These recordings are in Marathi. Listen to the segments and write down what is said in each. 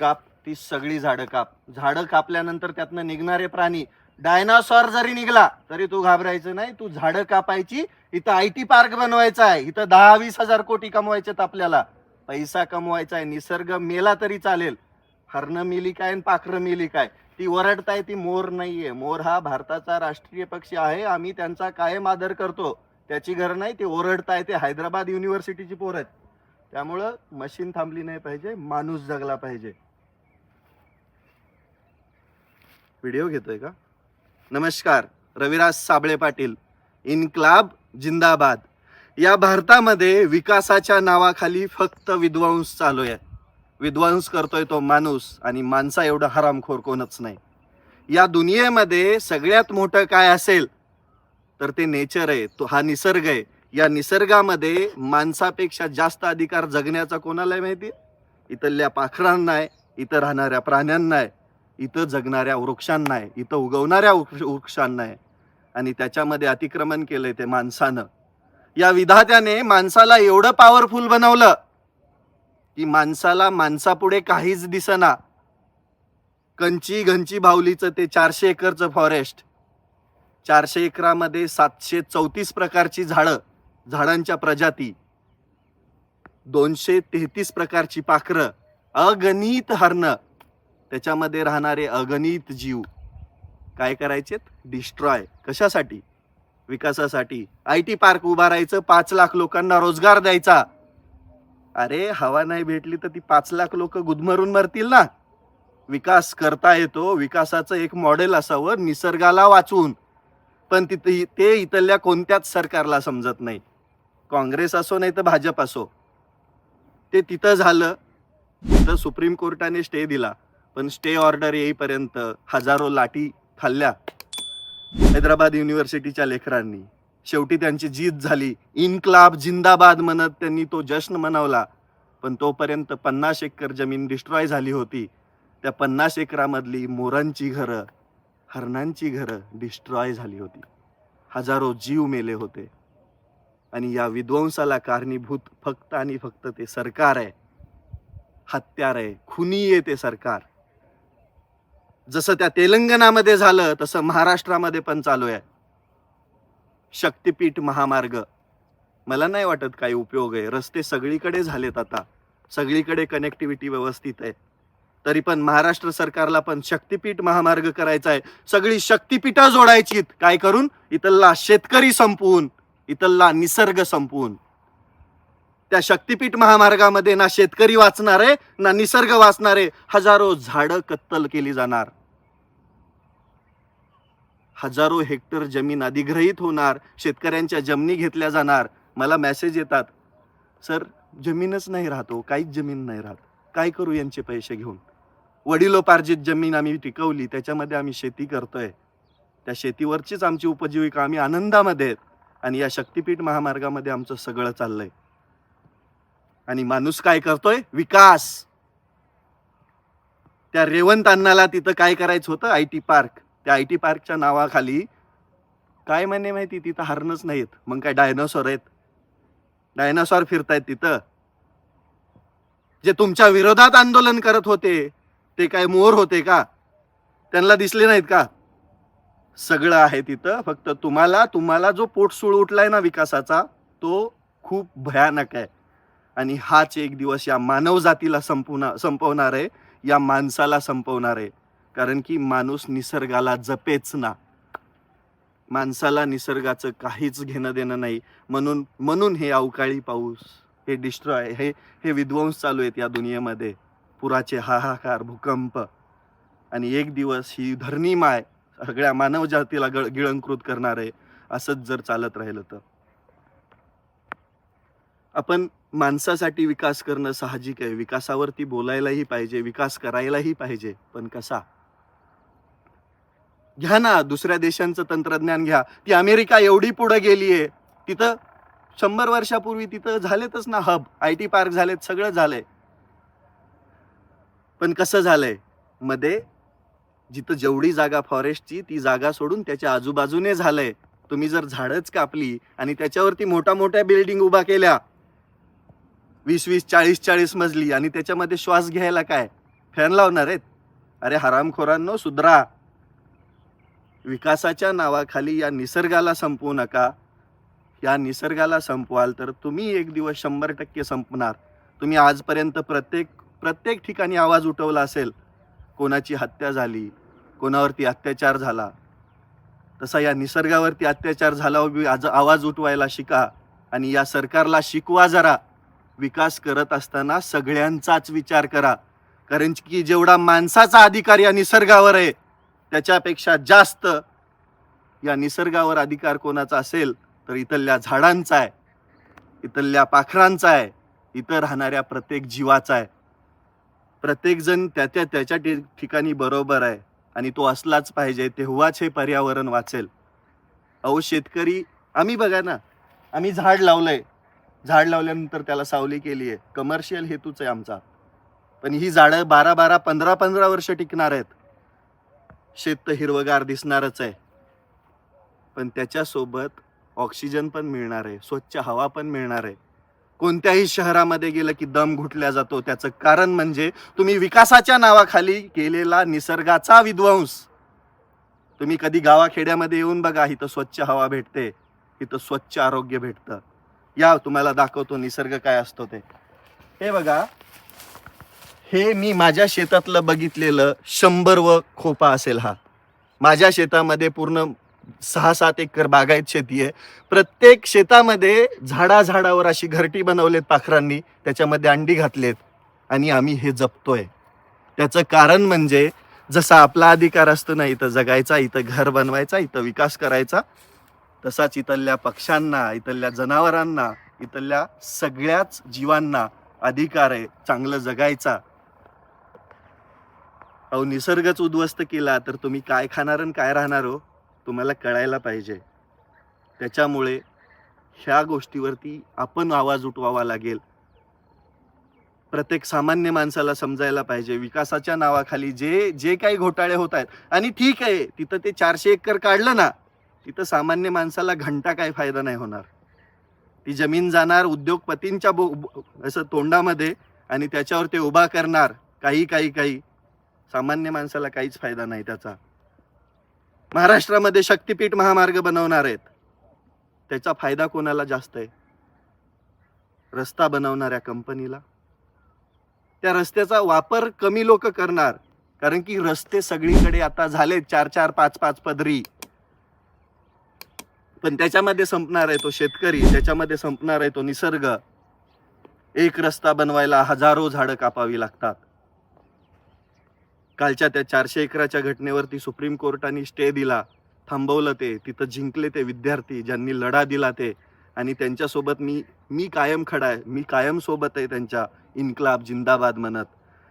काप ती सगळी झाडं काप. झाडं कापल्यानंतर त्यातनं निघणारे प्राणी डायनासॉर जरी निघला तरी तू घाबरायचं नाही. तू झाडं कापायची इथं आय टी पार्क बनवायचा आहे. इथं दहा वीस हजार कोटी कमवायचेत आपल्याला. पैसा कमवायचा आहे. निसर्ग मेला तरी चालेल. हरणं मिली काय आणि पाखरं मिली काय? ती ओरडताय ती मोर नाहीये. मोर हा भारताचा राष्ट्रीय पक्षी आहे. आम्ही त्यांचा कायम आदर करतो. त्याची घर नाही ते ओरडताय. ते हैदराबाद युनिव्हर्सिटीची पोर आहेत. त्यामुळं मशीन थांबली नाही पाहिजे. माणूस जगला पाहिजे. व्हिडिओ घेतोय का? नमस्कार रविराज साबळे पाटील इन्क्लाब जिंदाबाद. या भारतामध्ये विकासाच्या नावाखाली फक्त विध्वंस चालू आहे विध्वंस करतोय तो माणूस आणि माणसा एवढं हरामखोर कोणच नाही. या दुनियेमध्ये सगळ्यात मोठं काय असेल? तर ते नेचर आहे तो हा निसर्ग आहे. या निसर्गामध्ये माणसापेक्षा जास्त अधिकार जगण्याचा कोणाला आहे माहिती? इथल्या पाखरांना आहे इथं राहणाऱ्या प्राण्यांना आहे. इथं जगणाऱ्या वृक्षांना आहे इथं उगवणाऱ्या वृक्ष- वृक्षांना आहे. आणि त्याच्यामध्ये अतिक्रमण केलंय ते माणसानं. या विधात्याने माणसाला एवढं पॉवरफुल बनवलं की माणसाला माणसापुढे काहीच दिसना. कंची घंची भावलीचं ते चारशे एकरचं फॉरेस्ट चारशे एकरामध्ये सातशे चौतीस प्रकारची झाडं झाडांच्या प्रजाती. दोनशे तेहतीस प्रकारची पाखरं अगणित हरणं. त्याच्यामध्ये राहणारे अगणित जीव काय करायचेत? डिस्ट्रॉय कशासाठी? विकासासाठी. आय टी पार्क उभारायचं पाच लाख लोकांना रोजगार द्यायचा. अरे हवा नाही भेटली तर ती पाच लाख लोक गुदमरून मरतील ना? विकास करता येतो. विकासाचं एक मॉडेल असावं निसर्गाला वाचून पण तिथे ते इथल्या कोणत्याच सरकारला समजत नाही. काँग्रेस असो नाही तर भाजप असो. ते तिथं झालं. तिथं सुप्रीम कोर्टाने स्टे दिला. पण स्टे ऑर्डर येईपर्यंत हजारो लाठी खाल्ल्या. हैदराबाद युनिव्हर्सिटीच्या लेकरांनी. शेवटी त्यांची जीत झाली. इन्क्लाब जिंदाबाद म्हणत त्यांनी तो जश्न मनवला. पण तोपर्यंत पन्नास एकर जमीन डिस्ट्रॉय झाली होती. त्या पन्नास एकरामधली मोरांची घरं हरणांची घरं डिस्ट्रॉय झाली होती. हजारो जीव मेले होते. आणि या विध्वंसाला कारणीभूत फक्त आणि फक्त ते सरकार आहे. हत्यार आहे. खुनी आहे ते सरकार. जसं त्या तेलंगणामध्ये झालं तसं महाराष्ट्रामध्ये पण चालू आहे. शक्तिपीठ महामार्ग. मला नाही वाटत काही उपयोग आहे. रस्ते सगळीकडे झालेत आता. सगळीकडे कनेक्टिव्हिटी व्यवस्थित आहे. तरी पण महाराष्ट्र सरकारला पण शक्तिपीठ महामार्ग करायचा आहे. सगळी शक्तिपीठं जोडायचीत. काय करून? इथला शेतकरी संपवून इथला निसर्ग संपवून. त्या शक्तिपीठ महामार्गामध्ये ना शेतकरी वाचणार आहे ना निसर्ग वाचणार आहे. हजारो झाडं कत्तल केली जाणार. हजारो हेक्टर जमीन अधिग्रहित होणार शेतकऱ्यांच्या जमिनी घेतल्या जाणार. मला मॅसेज येतात सर जमीनच नाही राहतो हो, काहीच जमीन नाही राहत. काय करू यांचे पैसे घेऊन? वडिलोपार्जित जमीन आम्ही टिकवली त्याच्यामध्ये आम्ही शेती करतोय. त्या शेतीवरचीच आमची उपजीविका आम्ही आनंदामध्ये आहेत आणि या शक्तिपीठ महामार्गामध्ये आमचं सगळं चाललंय. आणि माणूस काय करतोय? विकास. त्या रेवंत अण्णाला तिथं काय करायचं होतं? I T park. त्या आय टी पार्कच्या नावाखाली काय म्हणे माहिती तिथं हरणच नाहीत. मग काय डायनोसॉर आहेत? डायनोसॉर फिरतायत तिथं. जे तुमच्या विरोधात आंदोलन करत होते ते काय मोर होते का? त्यांना दिसले नाहीत का? सगळं आहे तिथं. फक्त तुम्हाला तुम्हाला जो पोटसूळ उठलाय ना विकासाचा तो खूप भयानक आहे. आणि हाच एक दिवस या मानवजातीला संपवणार संपवणार आहे या माणसाला संपवणार. आहे कारण की माणूस निसर्गाला जपेच ना. माणसाला निसर्गाचं काहीच घेणं देणं नाही. म्हणून म्हणून हे अवकाळी पाऊस हे डिस्ट्रॉय हे हे विध्वंस चालू आहेत या दुनियेमध्ये. पुराचे हाहाकार भूकंप. आणि एक दिवस ही धरणी माय सगळ्या मानवजातीला गळ गिळंकृत करणार आहे असंच जर चालत राहिलं तर. आपण माणसासाठी विकास करणं साहजिक आहे. विकासावरती बोलायलाही पाहिजे विकास करायलाही पाहिजे. पण कसा? घ्या ना दुसऱ्या देशांचं तंत्रज्ञान घ्या. ती अमेरिका एवढी पुढे गेली आहे तिथं शंभर वर्षापूर्वी तिथं झालेतच ना हब आय टी पार्क झालेत सगळं झालंय. पण कसं झालंय? मध्ये जिथं जेवढी जागा फॉरेस्टची ती जागा सोडून त्याच्या आजूबाजूने झालंय. तुम्ही जर झाडच कापली आणि त्याच्यावरती मोठ्या मोठ्या बिल्डिंग उभा केल्या वीस वीस चाळीस चाळीस मजली आणि त्याच्यामध्ये श्वास घ्यायला काय? फॅन लावणार आहेत? अरे हरामखोरांनो सुधरा. विकासाच्या नावाखाली या निसर्गाला संपवू नका. या निसर्गाला संपवाल तर तुम्ही एक दिवस शंभर टक्के संपणार. तुम्ही आजपर्यंत प्रत्येक प्रत्येक ठिकाणी आवाज उठवला असेल. कोणाची हत्या झाली कोणावरती अत्याचार झाला. तसा या निसर्गावरती अत्याचार झाला आज आवाज उठवायला शिका आणि या सरकारला शिकवा जरा. विकास करत असताना सगळ्यांचाच विचार करा. कारण की जेवढा माणसाचा अधिकार या निसर्गावर आहे त्याच्यापेक्षा जास्त या निसर्गावर अधिकार कोणाचा असेल तर इथल्या झाडांचा आहे इथल्या पाखरांचा आहे इथं राहणाऱ्या प्रत्येक जीवाचा आहे. प्रत्येकजण त्याच्या त्याच्या ठिकाणी बरोबर आहे आणि तो असलाच पाहिजे तेव्हाच हे पर्यावरण वाचेल. अहो शेतकरी आम्ही बघा ना आम्ही झाड लावलंय. झाड लावल्यानंतर त्याला सावली केली आहे. कमर्शियल हेतूच आहे आमचा. पण ही झाडं बारा बारा पंधरा पंधरा वर्ष टिकणार आहेत. शेत हिरवगार दिसणारच आहे. पण त्याच्यासोबत ऑक्सिजन पण मिळणार आहे. स्वच्छ हवा पण मिळणार आहे. कोणत्याही शहरामध्ये गेलं की दम घुटल्या जातो. त्याचं कारण म्हणजे तुम्ही विकासाच्या नावाखाली केलेला निसर्गाचा विध्वंस. तुम्ही कधी गावाखेड्यामध्ये येऊन बघा इथं स्वच्छ हवा भेटते इथं स्वच्छ आरोग्य भेटतं. या तुम्हाला दाखवतो निसर्ग काय असतो ते. हे बघा हे मी माझ्या शेतातलं बघितलेलं शंभर व खोपा असेल हा. माझ्या शेतामध्ये पूर्ण सहा सात एकर बागायत शेती आहे. प्रत्येक शेतामध्ये झाडा झाडावर अशी घरटी बनवलेत पाखरांनी त्याच्यामध्ये अंडी घातलेत आणि आम्ही हे जपतोय. त्याचं कारण म्हणजे जसा आपला अधिकार असतो ना इथं जगायचा इथं घर बनवायचा इथं विकास करायचा तसाच इथल्या पक्ष्यांना इथल्या जनावरांना इथल्या सगळ्याच जीवांना अधिकार आहे चांगलं जगायचा. अहो निसर्गच उद्ध्वस्त केला तर तुम्ही काय खाणार आणि काय राहणार हो? तुम्हाला कळायला पाहिजे. त्याच्यामुळे ह्या गोष्टीवरती आपण आवाज उठवावा लागेल. प्रत्येक सामान्य माणसाला समजायला पाहिजे. विकासाच्या नावाखाली जे जे काही घोटाळे होत आहेत आणि ठीक आहे तिथं ते चारशे एकर काढलं ना तिथं सामान्य माणसाला घंटा काय फायदा नाही होणार. ती जमीन जाणार उद्योगपतींच्या बो बो- असं तोंडामध्ये आणि त्याच्यावर ते उभा करणार काही काही काही. सामान्य माणसाला काहीच फायदा नाही त्याचा. महाराष्ट्रामध्ये शक्तीपीठ महामार्ग बनवणार आहेत. त्याचा फायदा कोणाला जास्त आहे? रस्ता बनवणाऱ्या कंपनीला. त्या रस्त्याचा वापर कमी लोक करणार. कारण की रस्ते सगळीकडे आता झालेत चार चार पाच पाच पदरी. पण त्याच्यामध्ये संपणार आहे तो शेतकरी त्याच्यामध्ये संपणार आहे तो निसर्ग. एक रस्ता बनवायला हजारो झाडं कापावी लागतात. कालच्या त्या चारशे एकराच्या घटनेवरती सुप्रीम कोर्टाने स्टे दिला थांबवलं ते तिथं जिंकले ते विद्यार्थी ज्यांनी लढा दिला ते. आणि त्यांच्यासोबत मी मी कायम खडा आहे मी कायम सोबत आहे त्यांच्या इन्क्लाब जिंदाबाद म्हणत.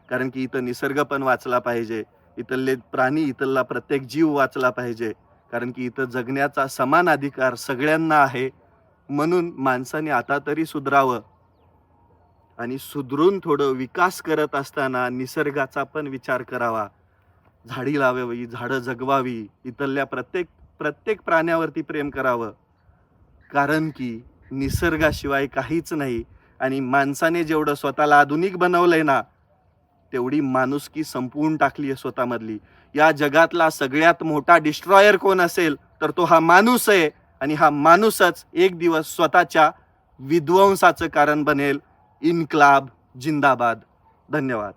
कारण की इथं निसर्ग पण वाचला पाहिजे इथले प्राणी इथला प्रत्येक जीव वाचला पाहिजे. कारण की इथं जगण्याचा समान अधिकार सगळ्यांना आहे म्हणून माणसाने आता तरी सुधरावं. आणि सुधरून थोडं विकास करत असताना निसर्गाचा पण विचार करावा. झाडी लावावी झाडं जगवावी इथल्या प्रत्येक प्रत्येक प्राण्यावरती प्रेम करावं. कारण की निसर्गाशिवाय काहीच नाही आणि माणसाने जेवढं स्वतःला आधुनिक बनवलंय ना तेवढी माणुसकी संपवून टाकली आहे स्वतःमधली. या जगातला सगळ्यात मोठा डिस्ट्रॉयर कोण असेल तर तो हा माणूस आहे आणि हा माणूसच एक दिवस स्वतःच्या विध्वंसाचं कारण बनेल. इन्क्लाब जिंदाबाद. धन्यवाद.